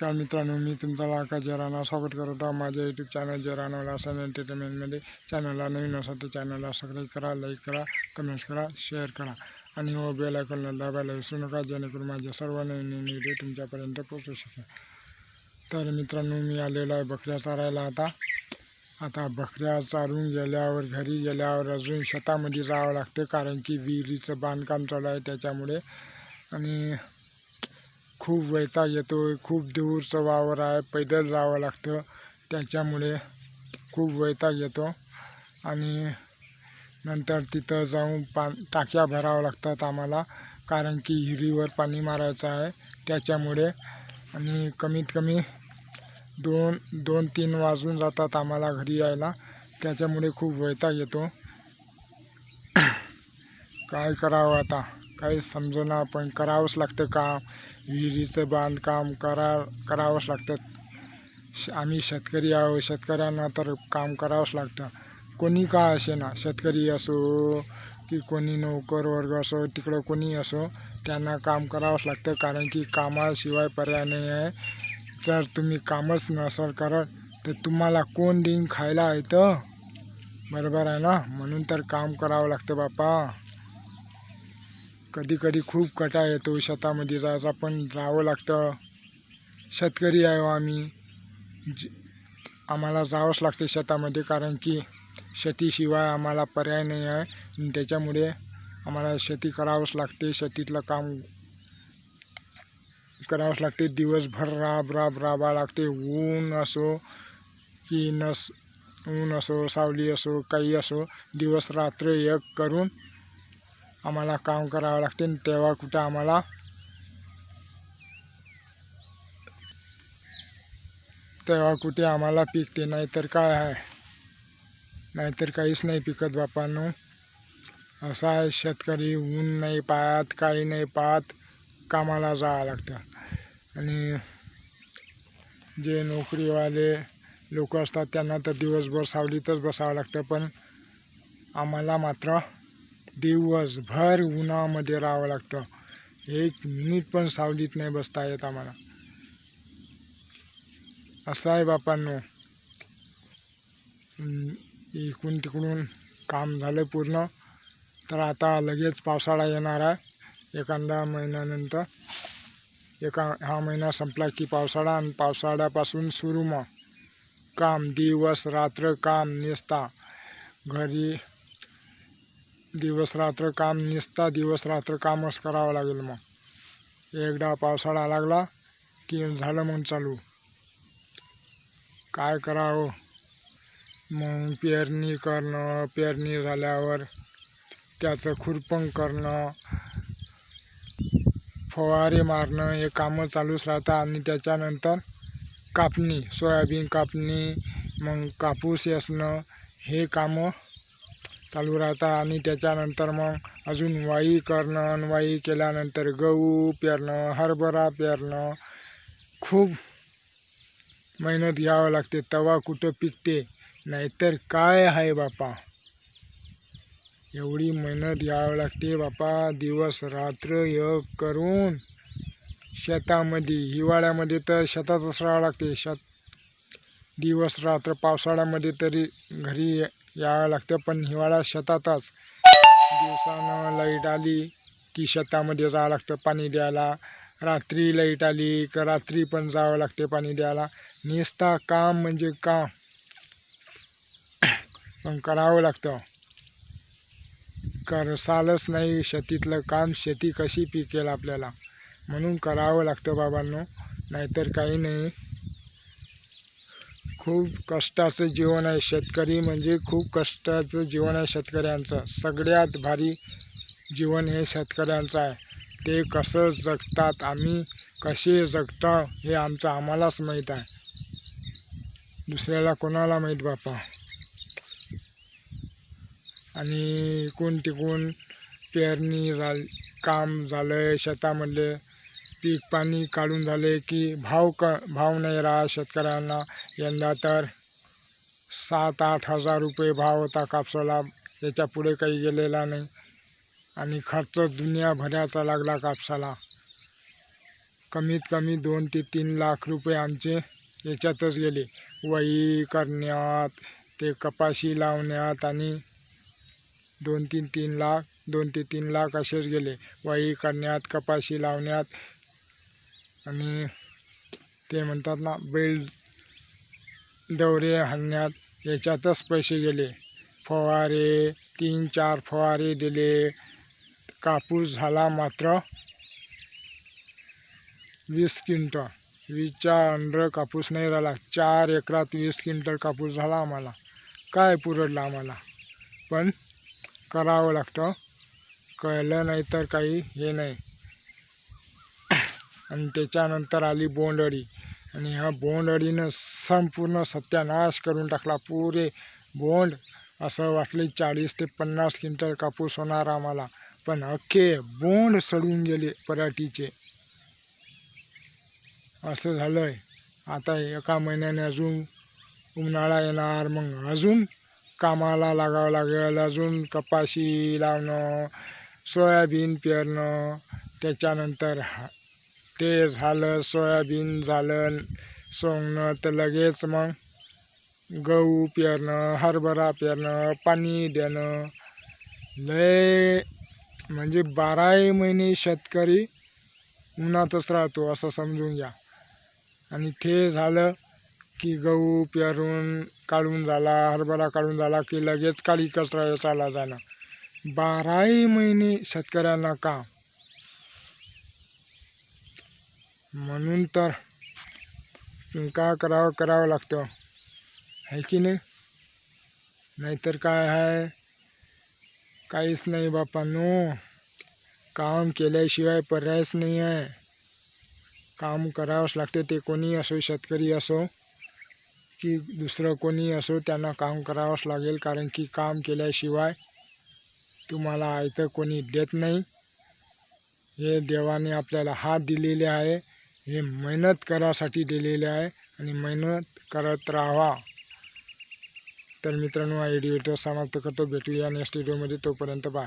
नमस्कार मित्रांनो मी तुमचा लाका जराना स्वागत करत आहो माझ्या यूट्यूब चॅनल जराना लासन एंटरटेनमेंटमध्ये चॅनलला नवीन असेल तर चॅनलला सबस्क्राईब करा लाईक करा कमेंट्स करा शेअर करा. आणि हो बेल आयकॉनला दाबायला विसरू नका जेणेकरून माझ्या सर्व नवीन नवीन व्हिडिओ तुमच्यापर्यंत पोचू शकेल. तर मित्रांनो मी आलेलो आहे बकऱ्या चारायला आता. आता बकऱ्या चारून गेल्यावर घरी गेल्यावर अजून शेतामध्ये जावं लागते कारण की विहिरीचं बांधकाम चालू आहे त्याच्यामुळे. आणि खूप वैताग येतो खूप दूरचं वावर आहे पैदल जावं लागतं. त्याच्यामुळे खूप वैताग येतो. आणि नंतर तिथं जाऊन पा टाक्या भरावं लागतात आम्हाला कारण की हिरीवर पाणी मारायचं आहे. त्याच्यामुळे आणि कमीत कमी दोन दोन तीन वाजून जातात आम्हाला घरी यायला. त्याच्यामुळे खूप वैताग येतो. काय करावं आता? काही समजेना पण करावंच लागतं काम. विहिरीचं बांधकाम करा करावंच लागतं. आम्ही शेतकरी आहो शेतकऱ्यांना तर काम करावंच लागतं. कोणी का असे ना शेतकरी असो की कोणी नोकर वर्ग असो तिकडं कोणी असो त्यांना काम करावंच लागतं. कारण की कामाशिवाय पर्याय नाही आहे. जर तुम्ही कामच नसाल करत तर तुम्हाला कोण देईन खायला येतं बरोबर आहे ना? म्हणून तर काम करावं लागतं बापा कधी कधी खूप कटा येतो शेतामध्ये जायचा पण जावं लागतं. शेतकरी आहे आम्ही. ज- आम्हाला जावंच लागते शेतामध्ये कारण की शेतीशिवाय आम्हाला पर्याय नाही आहे. आणि त्याच्यामुळे आम्हाला शेती करावंच लागते. शेतीतलं काम करावंच लागते. दिवसभर राब राब राबा लागते. ऊन असो की नस ऊन असो सावली असो काही असो दिवस रात्र एक करून आम्हाला काम करावं लागते आणि तेव्हा कुठं आम्हाला तेव्हा कुठे आम्हाला पिकते नाहीतर काय आहे? नाहीतर काहीच नाही पिकत बापांनो. असा आहे शेतकरी ऊन नाही पाहत काही नाही पाहत कामाला जावं लागतं. आणि जे नोकरीवाले लोक असतात त्यांना तर दिवसभर सावलीतच बसावं लागतं पण आम्हाला मात्र दिवसभर उन्हामध्ये राहावं लागतं. एक मिनिट पण सावलीत नाही बसता येत आम्हाला. असं आहे बापांनो इकडून तिकडून काम झालं पूर्ण. तर आता लगेच पावसाळा येणार आहे. एखादा महिन्यानंतर. एका हा महिना संपला की पावसाळा आणि पावसाळ्यापासून सुरू मग. काम दिवस रात्र काम नेसता. घरी दिवस रात्र काम निसता दिवस रात्र कामच करावं लागेल मग. एकदा पावसाळा लागला की झालं मग चालू. काय करावं? मग पेरणी करणं पेरणी झाल्यावर त्याचं खुरपण करणं फवारे मारणं हे कामं चालूच राहतात आणि त्याच्यानंतर कापणी सोयाबीन कापणी मग कापूस येसणं हे कामं चालू राहतात आणि त्याच्यानंतर मग अजून वाई करणं आणि वाई केल्यानंतर गहू पेरणं हरभरा पेरणं. खूप मेहनत घ्यावं लागते तवा कुठं पिकते नाहीतर काय आहे बापा? एवढी मेहनत घ्यावं लागते बापा दिवस रात्र एक करून. शेतामध्ये हिवाळ्यामध्ये तर शेतातच राहावं लागते. शेत दिवस रात्र पावसाळ्यामध्ये तरी घरी यावं लागतं. पण हिवाळ्यात शेतातच. दिवसानं लाइट आली की शेतामध्ये जावं लागतं पाणी द्यायला. रात्री लाइट आली का रात्री पण जावं लागते पाणी द्यायला. नुसता काम म्हणजे काम. पण करावं लागतं. करसालच नाही शेतीतलं काम. शेती कशी पिकेल आपल्याला? म्हणून करावं लागतं बाबांनो. नाहीतर काही नाही. खूप कष्टाचं जीवन आहे शेतकरी म्हणजे खूप कष्टाचं जीवन आहे शेतकऱ्यांचं. सगळ्यात भारी जीवन हे शेतकऱ्यांचं आहे. ते कसं जगतात आम्ही कसे जगतो हे आमचं आम्हालाच माहीत आहे. दुसऱ्याला कोणाला माहीत बापा आणि कोण तिकून पेरणी झाल काम झालं आहे शेतामधले पीक पाणी काढून झाले की भाव क भाव नाही राहा शेतकऱ्यांना. यंदा तर सात आठ हजार रुपये भाव होता कापसाला. त्याच्या पुढे काही गेलेला नाही. आणि खर्च दुनिया भरायचा लागला कापसाला. कमीत कमी दोन ते तीन लाख रुपये आमचे याच्यातच गेले. वही करण्यात ते कपाशी लावण्यात आणि दोन तीन तीन लाख दोन ते तीन लाख असेच गेले. वही करण्यात कपाशी लावण्यात आणि ते म्हणतात ना बैल दवरे हाणण्यात याच्यातच पैसे गेले. फवारे तीन चार फवारे दिले. कापूस झाला मात्र वीस क्विंटल. वीसच्या अंडर कापूस नाही झाला चार एकरात वीस क्विंटल कापूस झाला आम्हाला. काय पुरडलं आम्हाला? पण करावं लागतं. कळलं नाही तर काही हे नाही. आणि त्याच्यानंतर आली बोंडअळी. आणि ह्या बोंडअळीनं संपूर्ण सत्यानाश करून टाकला. पुरे बोंड असं वाटले चाळीस ते पन्नास क्विंटल कापूस होणार आम्हाला. पण अख्खे बोंड सडून गेले पराठीचे. असं झालं आहे आता एका महिन्याने अजून उन्हाळा येणार. मग अजून कामाला लागावं लागेल. अजून कपाशी लावणं सोयाबीन पेरणं. त्याच्यानंतर हा ते झालं सोयाबीन झालं सोंगणं तर लगेच मग गहू पेरणं हरभरा पेरणं पाणी देणं. लय म्हणजे बाराही महिने शेतकरी उन्हातच राहतो असं समजून घ्या. आणि ते झालं की गहू पेरून काढून झाला हरभरा काढून झाला की लगेच काळी कचरा चाला जाणं बाराही महिने शेतकऱ्यांना काम. म्हणून तर का करावं करावं लागतं. आहे की नाही? नाहीतर काय आहे काहीच नाही बापांनो काम केल्याशिवाय पर्यायच नाही आहे काम करावंच लागते. ते कोणी असो शेतकरी असो की दुसरं कोणी असो त्यांना काम करावंच लागेल. कारण की काम केल्याशिवाय तुम्हाला आयतं कोणी देत नाही. हे देवाने आपल्याला हात दिलेले आहे. हे मेहनत करासाठी दिलेले आहे आणि मेहनत करत राहा तर मित्रांनो हा व्हिडिओ समाप्त करतो. भेटूया नेक्स्ट व्हिडिओमध्ये तोपर्यंत बाय